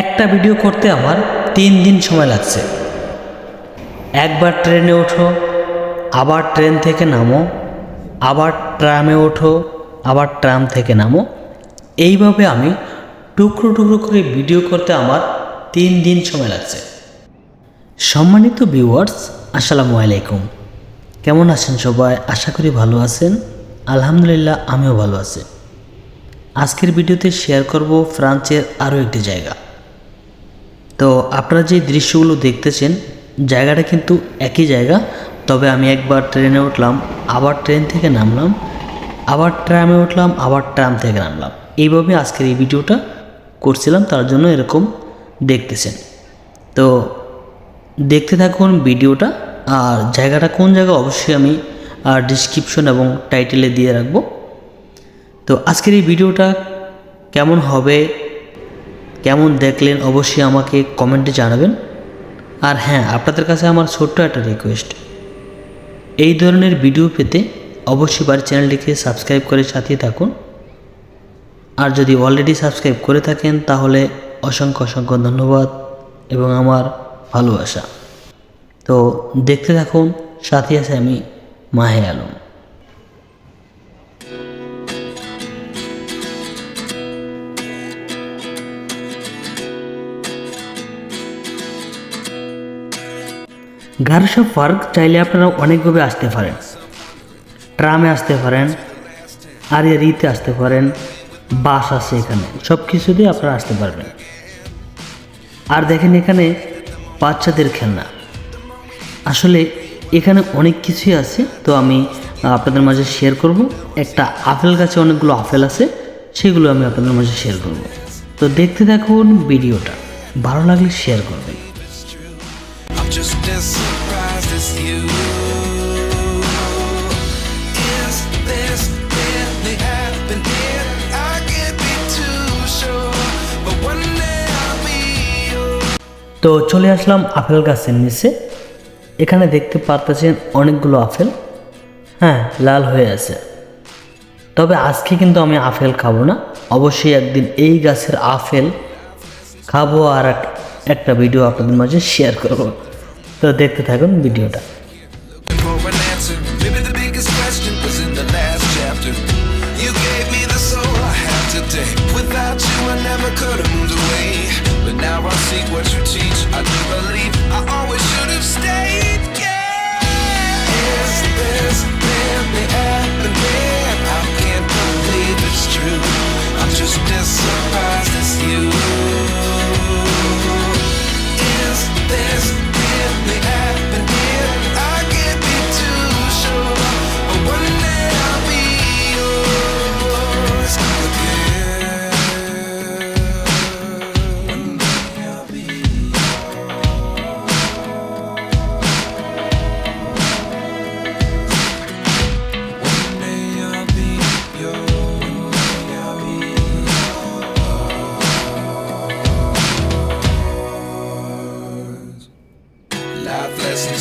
একটা ভিডিও করতে আমার তিন দিন সময় লাগছে। একবার ট্রেনে ওঠো, আবার ট্রেন থেকে নামো, আবার ট্রামে ওঠো, আবার ট্রাম থেকে নামো। এইভাবে আমি টুকরো টুকরো করে ভিডিও করতে আমার তিন দিন সময় লাগছে। সম্মানিত ভিউয়ার্স আসসালামু আলাইকুম। কেমন আছেন সবাই? আশা করি ভালো আছেন। আলহামদুলিল্লাহ, আমিও ভালো আছি। আজকের ভিডিওতে শেয়ার করব ফ্রান্সের আরও একটি জায়গা। তো আপনারা যে দৃশ্যগুলো দেখতেছেন, জায়গাটা কিন্তু একই জায়গা। তবে আমি একবার ট্রেনে উঠলাম, আবার ট্রেন থেকে নামলাম, আবার ট্রামে উঠলাম, আবার ট্রাম থেকে নামলাম। এইভাবে আজকের এই ভিডিওটা করছিলাম, তার জন্য এরকম দেখতেছেন। তো দেখতে থাকুন ভিডিওটা, আর জায়গাটা কোন জায়গা অবশ্যই আমি ডিসক্রিপশন এবং টাইটেলে দিয়ে রাখব। তো আজকের এই ভিডিওটা কেমন হবে কেমন দেখলেন অবশ্যই আমাকে কমেন্টে জানাবেন। আর হ্যাঁ আপনাদের কাছে আমার ছোট্ট একটা রিকোয়েস্ট এই ধরনের ভিডিও পেতে অবশ্যই বাড়ির চ্যানেলটিকে সাবস্ক্রাইব করে সাথে থাকুন। আর যদি অলরেডি সাবস্ক্রাইব করে থাকেন, তাহলে অসংখ্য অসংখ্য ধন্যবাদ এবং আমার ভালোবাসা। তো দেখতে থাকুন সাথে আছে আমি মাহে আলম। গারসা পার্ক চাইলে আপনারা অনেকভাবে আসতে পারেন। ট্রামে আসতে পারেন আর আরিয়ারিতে আসতে পারেন, বাস আছে এখানে সব কিছু দিয়ে আপনারা আসতে পারবেন। আর দেখেন এখানে বাচ্চাদের খেলনা। আসলে এখানে অনেক কিছুই আছে, তো আমি আপনাদের মাঝে শেয়ার করব। একটা আপেল গাছে অনেকগুলো আপেল আছে, সেগুলো আমি আপনাদের মাঝে শেয়ার করব। তো দেখতে থাকুন ভিডিওটা, ভালো লাগলে শেয়ার করবেন। তো চলে আসলাম আপেল গাছের নিচে। এখানে দেখতে পারতেছেন অনেকগুলো আপেল। হ্যাঁ লাল হয়ে আছে। তবে আজকে কিন্তু আমি আপেল খাব না। অবশ্যই একদিন এই গাছের আপেল খাব আর একটা ভিডিও আপনাদের মাঝে শেয়ার করব। তো দেখতে থাকুন ভিডিওটা। Now I see what you.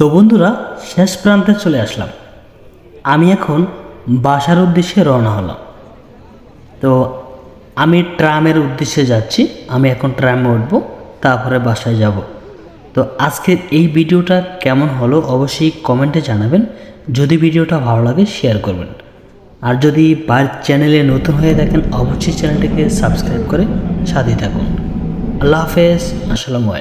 তো বন্ধুরা, শেষ প্রান্তে চলে আসলাম। আমি এখন বাসার উদ্দেশ্যে রওনা হলাম। তো আমি ট্রামের উদ্দেশ্যে যাচ্ছি। আমি এখন ট্রামে উঠবো, তারপরে বাসায় যাব। তো আজকের এই ভিডিওটা কেমন হলো অবশ্যই কমেন্টে জানাবেন। যদি ভিডিওটা ভালো লাগে শেয়ার করবেন। আর যদি বাড়ির চ্যানেলে নতুন হয়ে থাকেন, অবশ্যই চ্যানেলটিকে সাবস্ক্রাইব করে সাথে থাকুন। আল্লাহ হাফেজ, আসসালামু আলাইকুম।